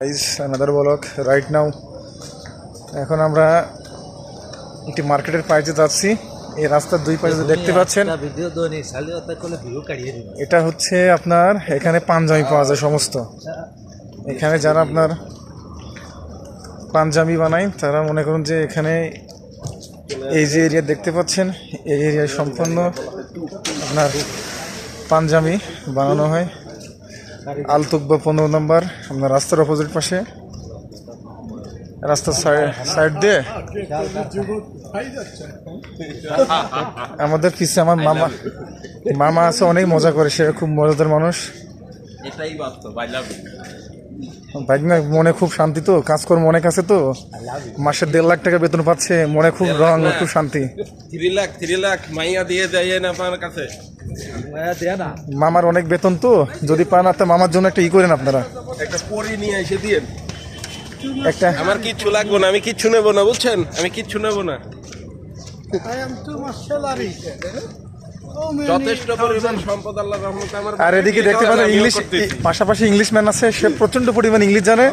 Guys another block right now এখন আমরা একটি মার্কেটের পাশে যাচ্ছি। এই রাস্তার দুই পাশে দেখতে পাচ্ছেন। এটা হচ্ছে আপনার এখানে পাঞ্জাবি পাওয়া যায় সমস্ত। এখানে যারা আপনার পাঞ্জাবি বানায় তারা মনে করুন যে এখানে এই যে এরিয়া দেখতে পাচ্ছেন এই এরিয়ায় সম্পূর্ণ আপনার পাঞ্জাবি বানানো হয়। আলতুকবা পনেরো নম্বর আপনার রাস্তার অপোজিট পাশে। রাস্তার সাইড দিয়ে। আমাদের পিছে আমার মামা মামা আছে, অনেক মজা করে, সে খুব মজাদার মানুষ। বাইক না মনে খুব শান্তি তো? কাজকর্ম অনেক আছে তো? মাসে দেড় লাখ টাকা বেতন পাচ্ছে মনে খুব রং খুব শান্তি। থ্রি লাখ থ্রি লাখ মাইয়া দিয়ে দেয় না আপনার কাছে? না। মামার অনেক বেতন তো? যদি পান আপনার মামার জন্য একটা ই করেন আপনারা। একটা পরি নিয়ে এসে দিয়ে একটা আমার কিচ্ছু লাগবে না আমি কিচ্ছু নেব না বুঝছেন? আমি কিচ্ছু নেব না। যথেষ্ট পরিমাণ সম্পদ আল্লাহ রহমতে আমার আর এদিকে দেখতে পাচ্ছেন ইংলিশ পাশাপাশি ইংলিশ ম্যান আছে সে প্রচণ্ড পরিমাণ ইংলিশ জানে।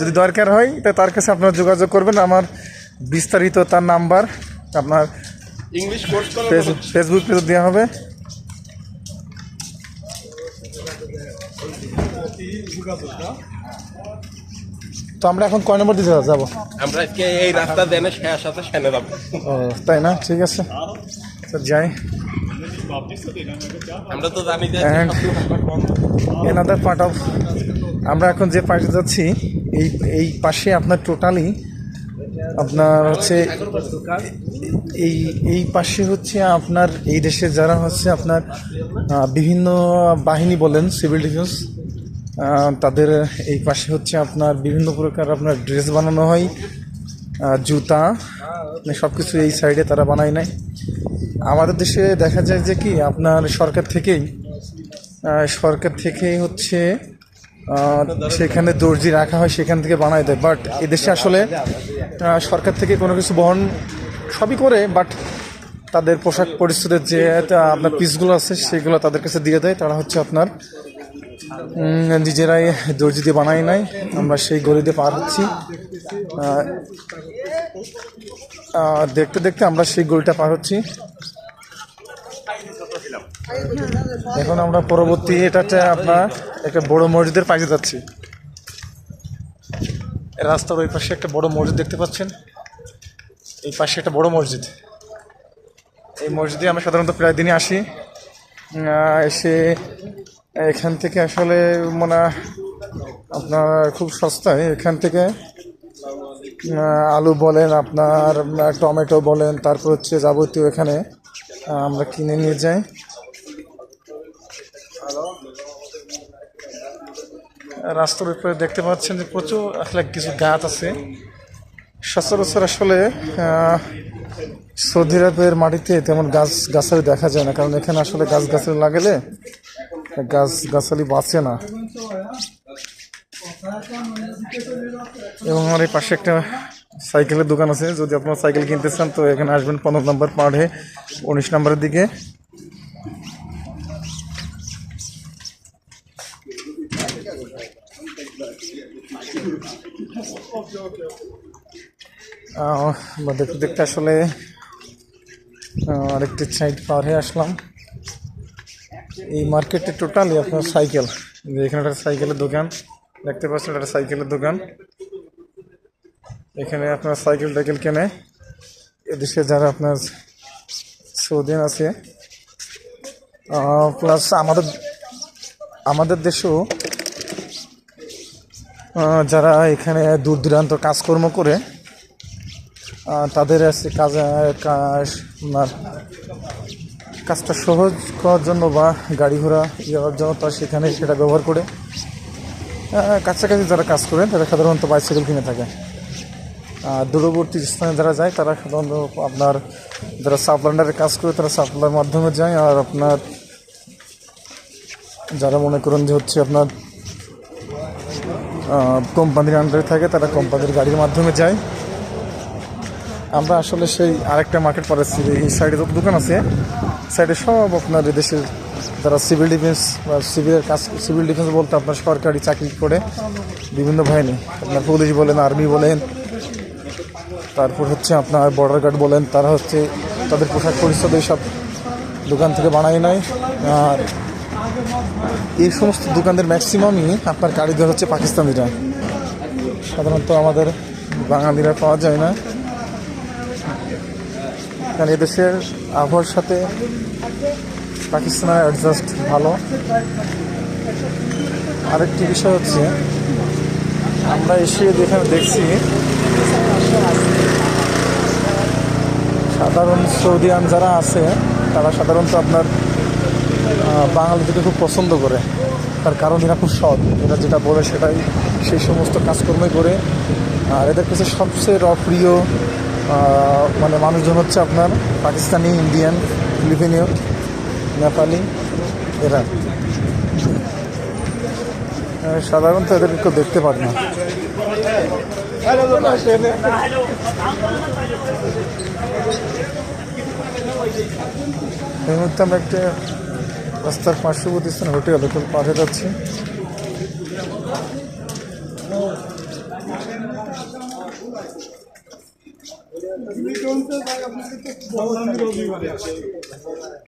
যদি দরকার হয় তা তার কাছে আপনারা যোগাযোগ করবেন। আমার বিস্তারিত তার নাম্বার আপনার ইংলিশ কোর্স ফেসবুক পেজে দেওয়া হবে। তো আমরা এখন কয় নম্বর দিতে যাব? আমরা আজকে এই রাস্তা দেনে সাথে সেনে যাব। ও তাই না? ঠিক আছে। তো যাই। আমরা তো জানি এনাদার পার্ট অফ আমরা এখন যে পাশে যাচ্ছি এই এই পাশে আপনার টোটালি আপনার হচ্ছে এই এই পাশে হচ্ছে আপনার এই দেশে যারা হচ্ছে আপনার বিভিন্ন বাহিনী বলেন সিভিল ডিফেন্স তাদের এই পাশে হচ্ছে আপনার বিভিন্ন প্রকার আপনার ড্রেস বানানো হয় জুতা সব কিছু এই সাইডে তারা বানায় নেয় আমাদের দেশে দেখা যায় যে কি, আপনার সরকার থেকেই সরকার থেকেই হচ্ছে সেখানে দর্জি রাখা হয় সেখান থেকে বানায় দেয়। বাট এদেশে আসলে সরকার থেকে কোনো কিছু বহন সবই করে বাট তাদের পোশাক পরিস্থিতির যে আপনার পিসগুলো আছে, সেগুলো তাদের কাছে দিয়ে দেয়। তারা হচ্ছে আপনার নিজেরাই দর্জি দিয়ে বানাই নাই। আমরা সেই গলি দিয়ে পার হচ্ছি। দেখতে দেখতে আমরা সেই গলিটা পার হচ্ছি। এখন আমরা পরবর্তী এটাতে আপনার একটা বড় মসজিদের পাশে যাচ্ছি। রাস্তার ওই পাশে একটা বড় মসজিদ দেখতে পাচ্ছেন। এই পাশে একটা বড় মসজিদ। এই মসজিদে আমরা সাধারণত প্রায় দিনই আসি। এসে এখান থেকে আসলে মানে আপনার খুব সস্তায় এখান থেকে আলু বলেন, আপনার টমেটো বলেন, তারপর হচ্ছে যাবতীয় এখানে আমরা কিনে নিয়ে যাই। রাস্তার উপরে দেখতে পাচ্ছেন যে প্রচুর আসলে কিছু গাছ আছে। সচরাচর আসলে সৌদি আরবের মাটিতে তেমন গাছ গাছালি দেখা যায় না, কারণ এখানে আসলে গাছ গাছালি লাগালে গাছ গাছালি বাঁচে না। এবং আমার এই পাশে একটা সাইকেলের দোকান আছে। যদি আপনার সাইকেল কিনতে চান, তো এখানে আসবেন পনেরো নম্বর পাড়ে উনিশ নম্বরের দিকে। দেখতে দেখতে আসলে আরেকটি সাইড পার হয়ে আসলাম। এই মার্কেটে টোটালি আপনার সাইকেল। এখানে একটা সাইকেলের দোকান। দেখতে পাচ্ছেন একটা সাইকেলের দোকান। এখানে আপনার সাইকেল টাইকেল কেনে। এদেশে যারা আপনার সৌদিন আছে প্লাস আমাদের আমাদের দেশেও যারা এখানে দূর দূরান্ত কাজকর্ম করে তাদের আছে কাজ, আপনার কাজটা সহজ করার জন্য বা গাড়ি ঘোড়া যাওয়ার জন্য তারা সেখানে সেটা ব্যবহার করে। কাছাকাছি যারা কাজ করেন, তারা সাধারণত বাইসাইকেল কিনে থাকে। আর দূরবর্তী স্থানে যারা যায়, তারা সাধারণত আপনার যারা সাপ্লান্ডারে কাজ করে, তারা সাপ্লার মাধ্যমে যায়। আর আপনার যারা মনে করেন যে হচ্ছে আপনার কোম্পানির আন্ডারে থাকে, তারা কোম্পানির গাড়ির মাধ্যমে যায়। আমরা আসলে সেই আরেকটা মার্কেট পাড়াচ্ছি এই সাইডে যত দোকান আছে। সাইডে সব আপনার দেশের যারা সিভিল ডিফেন্স বা সিভিলের কাজ সিভিল ডিফেন্স বলতে আপনার সরকারি চাকরি করে বিভিন্ন বাহিনী। আপনার পুলিশ বলেন আর্মি বলেন, তারপর হচ্ছে আপনার বর্ডার গার্ড বলেন, তারা হচ্ছে তাদের পোশাক পরিচ্ছদ এইসব দোকান থেকে বানায় নেয়। আর এই সমস্ত দোকানদের ম্যাক্সিমামই আপনার কারিগর হচ্ছে পাকিস্তানিরা। সাধারণত আমাদের বাঙালিরা পাওয়া যায় না। কারণ এদেশের আবহাওয়ার সাথে পাকিস্তানের অ্যাডজাস্ট ভালো। আরেকটি বিষয় হচ্ছে আমরা এসে যেখানে দেখছি সাধারণ সৌদিয়ান যারা আছে তারা সাধারণত আপনার বাঙালিদেরকে খুব পছন্দ করে। তার কারণ এরা খুব সৎ। এরা যেটা বলে সেটাই সেই সমস্ত কাজকর্মই করে। আর এদের কাছে সবচেয়ে প্রিয় আহ, মানে মানুষজন হচ্ছে আপনার পাকিস্তানি, ইন্ডিয়ান ফিলিপিনীয় নেপালি, এরা। সাধারণত এদেরকে কেউ দেখতে পারে না। এই মুহূর্তে আমরা একটা রাস্তার পার্শ্ববর্তী স্থানে হোটেল হোটেল পাঠে যাচ্ছি। চলছে